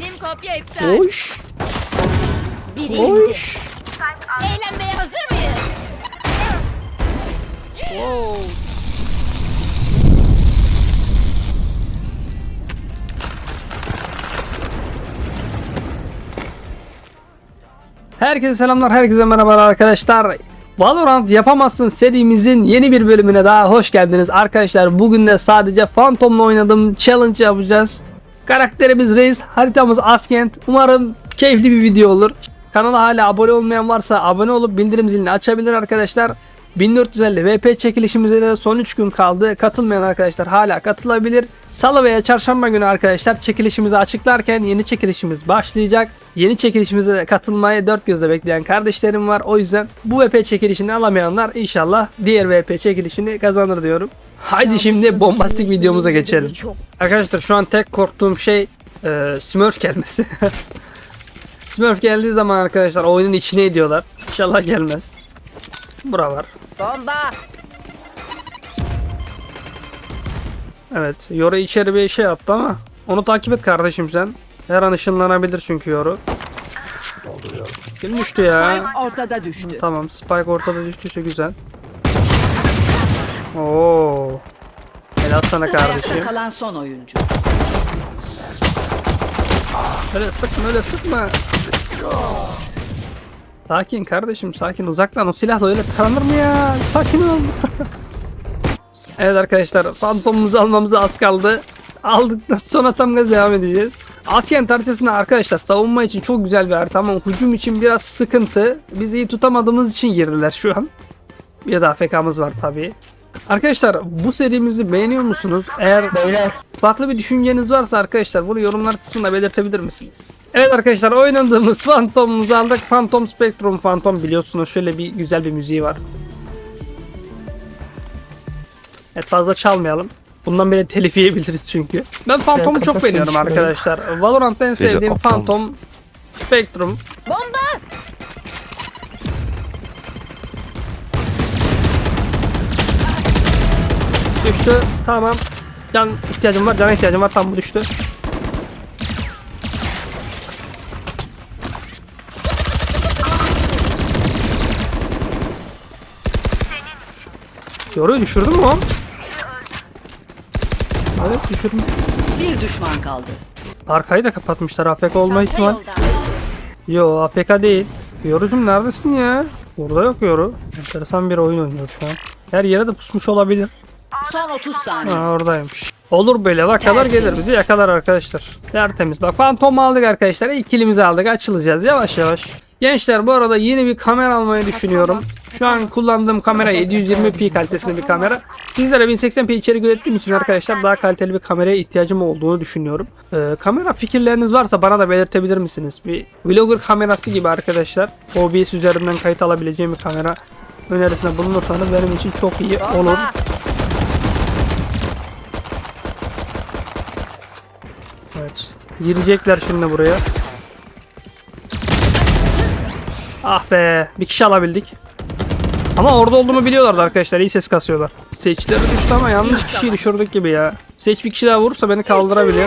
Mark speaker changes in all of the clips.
Speaker 1: Benim kopya iptal.
Speaker 2: Oş.
Speaker 1: Biri indi.
Speaker 2: Oş.
Speaker 1: Eğlenmeye hazır mıyız?
Speaker 2: Herkese selamlar, herkese merhabalar arkadaşlar. Valorant yapamazsın serimizin yeni bir bölümüne daha hoş geldiniz arkadaşlar. Bugün de sadece Phantom'la oynadığım challenge yapacağız. Karakterimiz Reis, haritamız Askent. Umarım keyifli bir video olur. Kanala hala abone olmayan varsa abone olup bildirim zilini açabilir arkadaşlar. 1450 VP çekilişimize de son 3 gün kaldı. Katılmayan arkadaşlar hala katılabilir. Salı veya çarşamba günü arkadaşlar çekilişimizi açıklarken yeni çekilişimiz başlayacak. Yeni çekilişimize de katılmayı dört gözle bekleyen kardeşlerim var. O yüzden bu VP çekilişini alamayanlar inşallah diğer VP çekilişini kazanır diyorum. Haydi şimdi bombastik videomuza geçelim. Arkadaşlar şu an tek korktuğum şey e, Smurf gelmesi. Smurf geldiği zaman arkadaşlar oyunun içine ediyorlar. İnşallah gelmez. Bura var.
Speaker 1: Bomba.
Speaker 2: Evet. Yoru içeri bir şey attı ama onu takip et kardeşim sen. Her an ışınlanabilir çünkü Yoru. Kim düştü ya?
Speaker 3: ortada düştü.
Speaker 2: Tamam Spike ortada düştüyse güzel. Oo. Helal sana kardeşim.
Speaker 3: kalan son oyuncu.
Speaker 2: Öyle sıkma öyle sıkma. Sakin kardeşim sakin uzaktan o silahla öyle taranır mı ya? Sakin ol. evet arkadaşlar fantomumuzu almamıza az kaldı. Aldıktan sonra tam gaz devam edeceğiz. Askent haritasında arkadaşlar savunma için çok güzel bir harita ama hücum için biraz sıkıntı. Biz iyi tutamadığımız için girdiler şu an. Bir de AFK'mız var tabii. Arkadaşlar bu serimizi beğeniyor musunuz? Eğer farklı bir düşünceniz varsa arkadaşlar bunu yorumlar kısmında belirtebilir misiniz? Evet arkadaşlar oynadığımız Phantom'umuzu aldık. Phantom Spectrum Phantom biliyorsunuz şöyle bir güzel bir müziği var. Evet fazla çalmayalım. Bundan bile telif yiyebiliriz çünkü. Ben Phantom'u çok beğeniyorum arkadaşlar. Valorant'ta en sevdiğim Phantom Spectrum.
Speaker 1: Bomba.
Speaker 2: Düştü. Tamam. Can ihtiyacım var. Can ihtiyacım var. Tam bu düştü. Yoruyu düşürdün mü o? Evet düşürdüm.
Speaker 3: Bir düşman kaldı.
Speaker 2: Arkayı da kapatmışlar. APK olma ihtimal. Yo APK değil. Yorucum neredesin ya? Burada yok yoru. Enteresan bir oyun oynuyor şu an. Her yere de pusmuş olabilir.
Speaker 3: Son 30 saniye.
Speaker 2: Ha oradaymış. Olur böyle vakalar gelir bizi yakalar arkadaşlar. Tertemiz. Bak fantom aldık arkadaşlar. İkilimizi aldık. Açılacağız yavaş yavaş. Gençler bu arada yeni bir kamera almayı düşünüyorum. Şu an kullandığım kamera 720p kalitesinde bir kamera. Sizlere 1080p içerik ürettiğim için arkadaşlar daha kaliteli bir kameraya ihtiyacım olduğunu düşünüyorum. Ee, kamera fikirleriniz varsa bana da belirtebilir misiniz? Bir vlogger kamerası gibi arkadaşlar. OBS üzerinden kayıt alabileceğim bir kamera önerisinde bulunursanız benim için çok iyi olur. Evet. Girecekler şimdi buraya. Ah be. Bir kişi alabildik. Ama orada olduğumu biliyorlardı arkadaşlar. İyi ses kasıyorlar. Seçleri düştü ama yanlış kişiyi düşürdük gibi ya. Seç bir kişi daha vurursa beni kaldırabilir.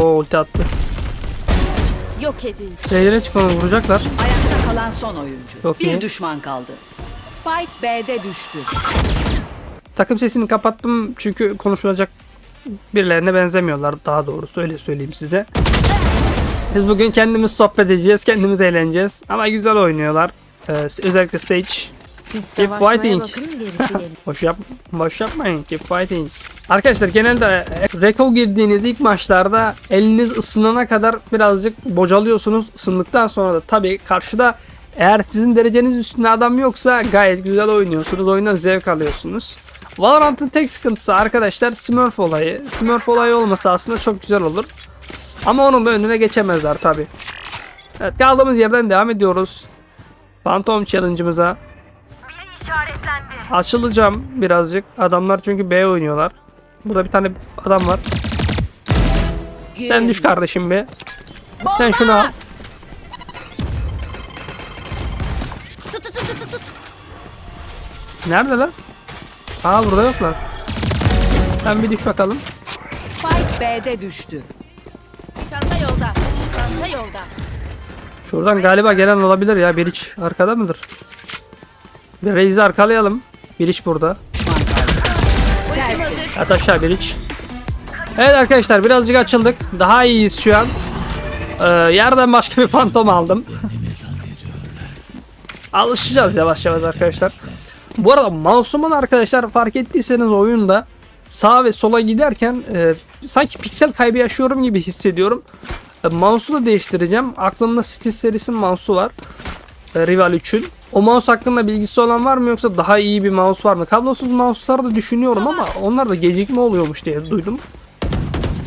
Speaker 2: Oo ulti attı.
Speaker 1: Yok edin.
Speaker 2: Zehre çık onu vuracaklar.
Speaker 3: Ayakta kalan son oyuncu.
Speaker 2: Çok
Speaker 3: bir
Speaker 2: iyi.
Speaker 3: düşman kaldı. Spike B'de düştü.
Speaker 2: Takım sesini kapattım çünkü konuşulacak birilerine benzemiyorlar daha doğrusu öyle söyleyeyim size. Biz bugün kendimiz sohbet edeceğiz, kendimiz eğleneceğiz ama güzel oynuyorlar. Ee, özellikle Stage.
Speaker 1: Siz
Speaker 2: Keep fighting.
Speaker 1: bakın.
Speaker 2: Boş yap, boş yapmayın. Keep fighting. Arkadaşlar genelde reko girdiğiniz ilk maçlarda eliniz ısınana kadar birazcık bocalıyorsunuz. Isındıktan sonra da tabii karşıda eğer sizin dereceniz üstünde adam yoksa gayet güzel oynuyorsunuz. Oyundan zevk alıyorsunuz. Valorant'ın tek sıkıntısı arkadaşlar Smurf olayı. Smurf olayı olmasa aslında çok güzel olur. Ama onun da önüne geçemezler tabii. Evet kaldığımız yerden devam ediyoruz. Phantom Challenge'ımıza. Açılacağım birazcık. Adamlar çünkü B oynuyorlar. Burada bir tane adam var. Sen düş kardeşim be. Sen şunu al. Nerede lan? Aa burada yoklar. Sen bir düş bakalım.
Speaker 3: Spike B'de düştü.
Speaker 1: Çanta yolda. Çanta yolda.
Speaker 2: Şuradan galiba gelen olabilir ya. Bir iç arkada mıdır? Bir Reis'i arkalayalım. Bir iç burada. At aşağı bir iç. Evet arkadaşlar birazcık açıldık. Daha iyiyiz şu an. Ee, yerden başka bir fantom aldım. Alışacağız yavaş yavaş arkadaşlar. Bu arada mouse'umun arkadaşlar fark ettiyseniz oyunda sağ ve sola giderken e, sanki piksel kaybı yaşıyorum gibi hissediyorum. E, mouse'u da değiştireceğim. Aklımda Steel serisinin mouse'u var. E, Rival 3'ün. O mouse hakkında bilgisi olan var mı yoksa daha iyi bir mouse var mı? Kablosuz mouse'ları da düşünüyorum ama onlar da gecikme oluyormuş diye duydum.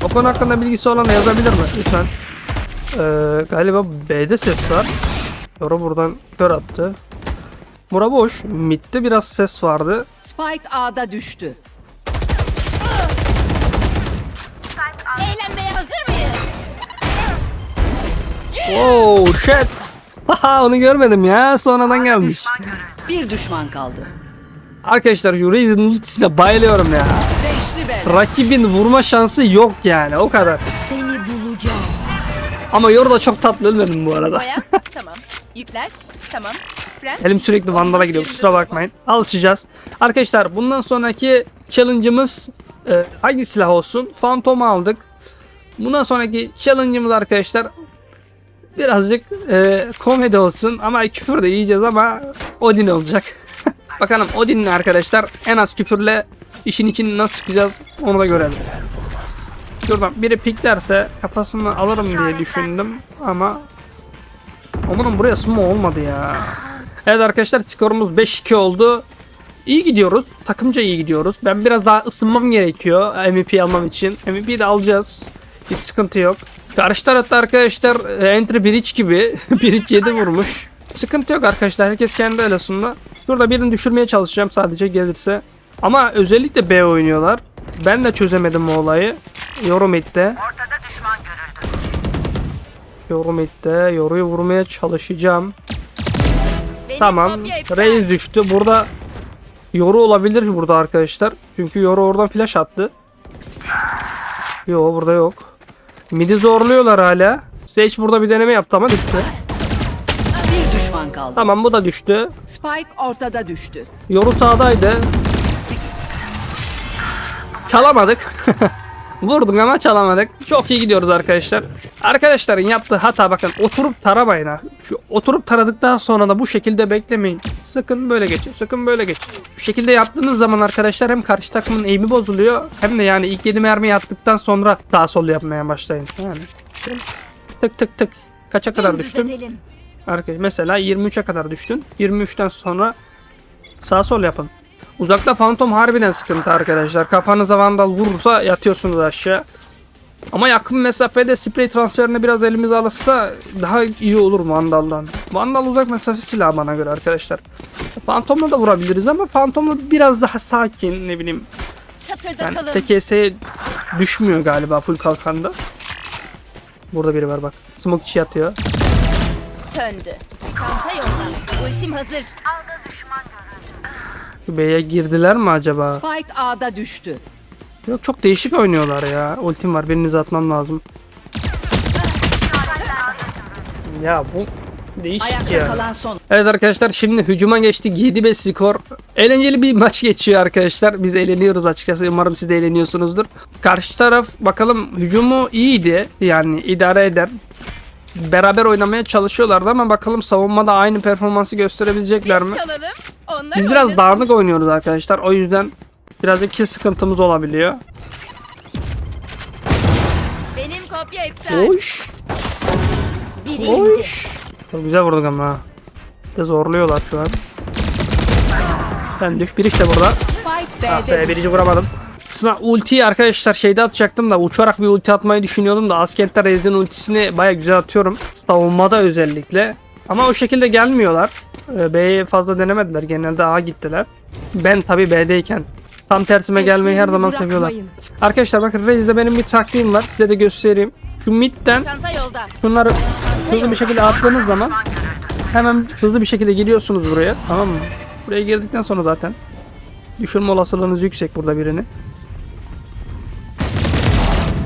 Speaker 2: O konu hakkında bilgisi olan da yazabilir mi? Lütfen. Ee, galiba B'de ses var. Yoro buradan kör attı. Bura boş. Mid'de biraz ses vardı.
Speaker 3: Spike A'da düştü.
Speaker 1: Eğlenmeye hazır mıyız?
Speaker 2: Wow shit. Haha onu görmedim ya. Sonradan gelmiş.
Speaker 3: Bir düşman kaldı.
Speaker 2: Arkadaşlar şu Raze'in ultisine bayılıyorum ya.
Speaker 3: Beşli.
Speaker 2: Rakibin vurma şansı yok yani o kadar.
Speaker 1: Seni bulacağım.
Speaker 2: Ama Yoro da çok tatlı ölmedim bu arada.
Speaker 1: Boya. tamam. Yükler. Tamam.
Speaker 2: Elim sürekli Vandal'a gidiyor kusura bakmayın. Alışacağız. Arkadaşlar bundan sonraki challenge'ımız e, hangi silah olsun? Phantom aldık. Bundan sonraki challenge'ımız arkadaşlar birazcık e, komedi olsun ama küfür de yiyeceğiz ama Odin olacak. Bakalım Odin'le arkadaşlar en az küfürle işin içini nasıl çıkacağız onu da görelim. Şuradan biri piklerse kafasını alırım diye düşündüm ama Amanın buraya sumo olmadı ya. Evet arkadaşlar skorumuz 5-2 oldu. İyi gidiyoruz. Takımca iyi gidiyoruz. Ben biraz daha ısınmam gerekiyor MVP almam için. MVP'yi de alacağız. Hiç sıkıntı yok. Karşı tarafta arkadaşlar e, Entry Bridge gibi. Bridge 7 vurmuş. Sıkıntı yok arkadaşlar. Herkes kendi arasında. Şurada birini düşürmeye çalışacağım sadece gelirse. Ama özellikle B oynuyorlar. Ben de çözemedim o olayı. Yorum etti. Yorum etti. Yoruyu vurmaya çalışacağım. Tamam. Reis düştü. Burada yoru olabilir burada arkadaşlar. Çünkü yoru oradan flash attı. Yo burada yok. Midi zorluyorlar hala. Sage burada bir deneme yaptı ama düştü.
Speaker 3: Bir düşman kaldı.
Speaker 2: Tamam bu da düştü.
Speaker 3: Spike ortada düştü.
Speaker 2: Yoru sağdaydı. Çalamadık. Vurduk ama çalamadık. Çok iyi gidiyoruz arkadaşlar. Arkadaşların yaptığı hata bakın oturup taramayın ha. Şu oturup taradıktan sonra da bu şekilde beklemeyin. Sakın böyle geçin. Sakın böyle geçin. Bu şekilde yaptığınız zaman arkadaşlar hem karşı takımın eğimi bozuluyor hem de yani ilk 7 mermi attıktan sonra sağ sol yapmaya başlayın. Yani tık tık tık. Kaça kadar düştün? Arkadaş mesela 23'e kadar düştün. 23'ten sonra sağ sol yapın. Uzakta Phantom harbiden sıkıntı arkadaşlar. Kafanıza vandal vurursa yatıyorsunuz aşağı. Ama yakın mesafede sprey transferine biraz elimize alırsa daha iyi olur Vandal'dan. Vandal uzak mesafe silahı bana göre arkadaşlar. Phantom'la da vurabiliriz ama Phantom'la biraz daha sakin ne bileyim. Yani. TKS'ye düşmüyor galiba full kalkanda. Burada biri var bak. Smoke içi yatıyor.
Speaker 1: Söndü. Çanta yolda. Ultim hazır.
Speaker 2: B'ye girdiler mi acaba?
Speaker 3: Spike A'da düştü.
Speaker 2: Yok çok değişik oynuyorlar ya. Ultim var birinizi atmam lazım. Ya bu değişik
Speaker 3: Ayakta
Speaker 2: ya.
Speaker 3: kalan son.
Speaker 2: Evet arkadaşlar şimdi hücuma geçtik 7-5 skor. Eğlenceli bir maç geçiyor arkadaşlar. Biz eğleniyoruz açıkçası. Umarım siz de eğleniyorsunuzdur. Karşı taraf bakalım hücumu iyiydi. Yani idare eder. Beraber oynamaya çalışıyorlardı ama bakalım savunmada aynı performansı gösterebilecekler mi?
Speaker 1: Biz çalalım. Onlar
Speaker 2: Biz biraz
Speaker 1: oynasın.
Speaker 2: dağınık oynuyoruz arkadaşlar. O yüzden birazcık kill sıkıntımız olabiliyor.
Speaker 1: Benim kopya iptal.
Speaker 2: Oş.
Speaker 1: Biri indi.
Speaker 2: Oş. Çok güzel vurduk ama. ha. De zorluyorlar şu an. Sen düş bir işte burada.
Speaker 3: Spike
Speaker 2: Ah
Speaker 3: B'de
Speaker 2: be birinci vuramadım. Aslında ultiyi arkadaşlar şeyde atacaktım da uçarak bir ulti atmayı düşünüyordum da Askent'te Rez'in ultisini baya güzel atıyorum. Savunmada özellikle. Ama o şekilde gelmiyorlar. Ee, B'ye fazla denemediler. Genelde A gittiler. Ben tabi B'deyken tam tersime gelmeyi her zaman seviyorlar. Arkadaşlar bakın Rez'de benim bir taktiğim var. Size de göstereyim. Şu midden
Speaker 1: Çanta yolda.
Speaker 2: Bunları hızlı bir şekilde attığınız zaman hemen hızlı bir şekilde giriyorsunuz buraya. Tamam mı? Buraya girdikten sonra zaten düşürme olasılığınız yüksek burada birini.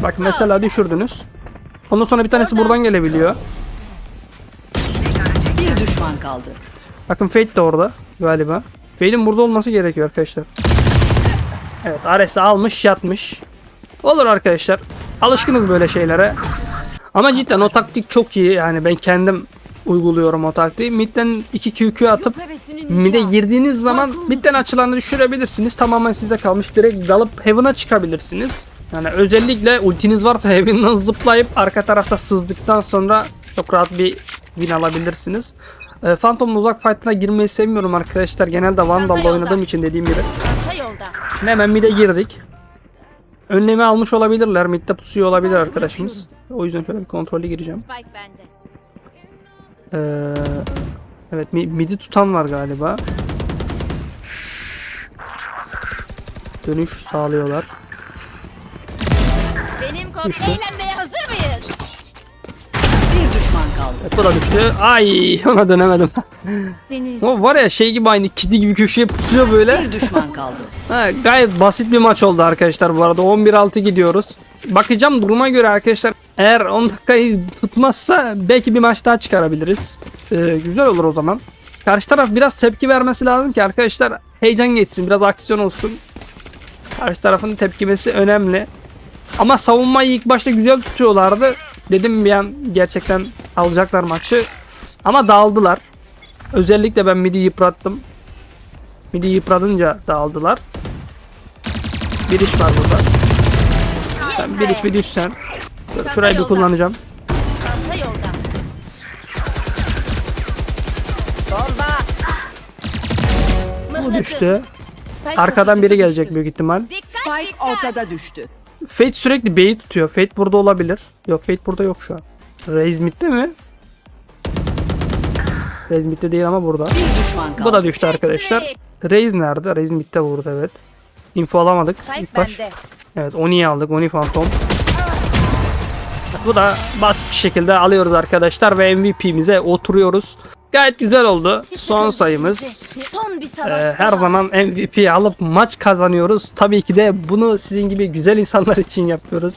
Speaker 2: Bak mesela düşürdünüz. Ondan sonra bir tanesi buradan gelebiliyor.
Speaker 3: Bir düşman kaldı.
Speaker 2: Bakın Fate de orada galiba. Fate'in burada olması gerekiyor arkadaşlar. Evet Ares'i almış yatmış. Olur arkadaşlar. Alışkınız böyle şeylere. Ama cidden o taktik çok iyi. Yani ben kendim uyguluyorum o taktiği. Mid'den 2 QQ atıp mid'e girdiğiniz zaman mid'den açılanı düşürebilirsiniz. Tamamen size kalmış. Direkt dalıp Heaven'a çıkabilirsiniz. Yani özellikle ultiniz varsa Heaven'dan zıplayıp arka tarafta sızdıktan sonra çok rahat bir win alabilirsiniz. E, Phantom'la uzak fight'ına girmeyi sevmiyorum arkadaşlar. Genelde Vandal'da oynadığım için dediğim gibi. Hemen mid'e girdik. Önlemi almış olabilirler. Mid'de pusuyor olabilir arkadaşımız. O yüzden şöyle bir kontrollü gireceğim. Ee, evet mi- midi tutan var galiba. Dönüş sağlıyorlar.
Speaker 1: Benim kopya
Speaker 2: Düştü.
Speaker 1: eğlenmeye hazır mıyız?
Speaker 3: Bir düşman kaldı.
Speaker 2: Evet, bu da düştü. Ay ona dönemedim.
Speaker 1: Deniz.
Speaker 2: o var ya şey gibi aynı kedi gibi köşeye pusuyor böyle.
Speaker 3: Bir düşman kaldı.
Speaker 2: Ha, gayet basit bir maç oldu arkadaşlar bu arada. 11-6 gidiyoruz. Bakacağım duruma göre arkadaşlar. Eğer 10 dakikayı tutmazsa belki bir maç daha çıkarabiliriz. Ee, güzel olur o zaman. Karşı taraf biraz tepki vermesi lazım ki arkadaşlar heyecan geçsin. Biraz aksiyon olsun. Karşı tarafın tepkimesi önemli. Ama savunmayı ilk başta güzel tutuyorlardı. Dedim bir an gerçekten alacaklar maçı. Ama dağıldılar. Özellikle ben midi yıprattım. Midi yıpratınca dağıldılar. Bir iş var burada. Sen bir iş bir düş sen. Dur, Şurayı bir kullanacağım. Bu düştü. Arkadan biri gelecek büyük ihtimal.
Speaker 3: Spike ortada düştü.
Speaker 2: Fate sürekli B'yi tutuyor. Fate burada olabilir. Yok Fate burada yok şu an. Raze midde mi? Raze midde değil ama burada. Bu da düştü arkadaşlar. Raze nerede? Raze midde burada evet. Info alamadık ilk baş. Evet Oni'yi aldık. Oni Phantom. Bu da basit bir şekilde alıyoruz arkadaşlar ve MVP'mize oturuyoruz. Gayet güzel oldu. Son sayımız.
Speaker 1: Son bir
Speaker 2: Ee,
Speaker 1: savaş
Speaker 2: her
Speaker 1: daha.
Speaker 2: zaman MVP alıp maç kazanıyoruz. Tabii ki de bunu sizin gibi güzel insanlar için yapıyoruz.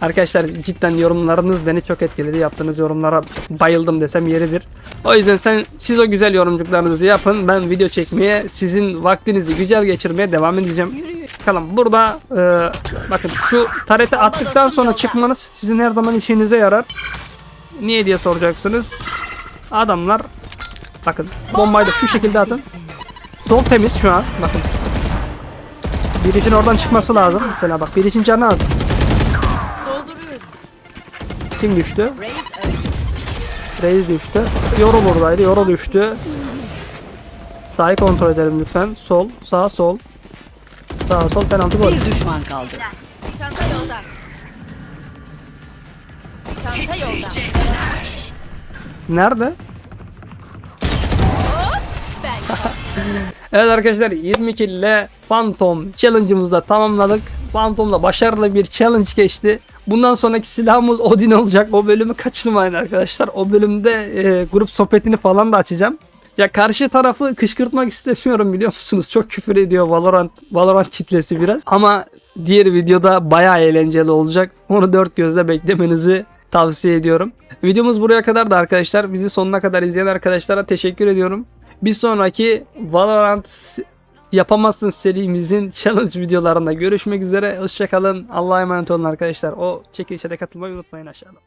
Speaker 2: Arkadaşlar cidden yorumlarınız beni çok etkiledi. Yaptığınız yorumlara bayıldım desem yeridir. O yüzden sen siz o güzel yorumcuklarınızı yapın. Ben video çekmeye, sizin vaktinizi güzel geçirmeye devam edeceğim. Bakalım burada e, bakın şu tareti attıktan sonra çıkmanız sizin her zaman işinize yarar. Niye diye soracaksınız. Adamlar bakın bombayı da şu şekilde atın. Sol temiz şu an. Bakın. Biricin oradan çıkması lazım. Mesela bak biricin canı az. Kim düştü? Reis düştü. Yoro buradaydı. Yoro düştü. Sağı kontrol edelim lütfen. Sol, sağ, sol. Sağ, sol penaltı gol.
Speaker 3: Bir düşman kaldı.
Speaker 1: Çanta yolda. Çanta yolda.
Speaker 2: Nerede? Evet arkadaşlar 22 ile Phantom challenge'ımızı da tamamladık. Phantom'da başarılı bir challenge geçti. Bundan sonraki silahımız Odin olacak. O bölümü kaçırmayın arkadaşlar. O bölümde e, grup sohbetini falan da açacağım. Ya karşı tarafı kışkırtmak istemiyorum biliyor musunuz? Çok küfür ediyor Valorant Valorant kitlesi biraz. Ama diğer videoda bayağı eğlenceli olacak. Onu dört gözle beklemenizi tavsiye ediyorum. Videomuz buraya kadar da arkadaşlar. Bizi sonuna kadar izleyen arkadaşlara teşekkür ediyorum. Bir sonraki Valorant yapamazsın serimizin challenge videolarında görüşmek üzere. Hoşçakalın. Allah'a emanet olun arkadaşlar. O çekilişe de katılmayı unutmayın aşağıda.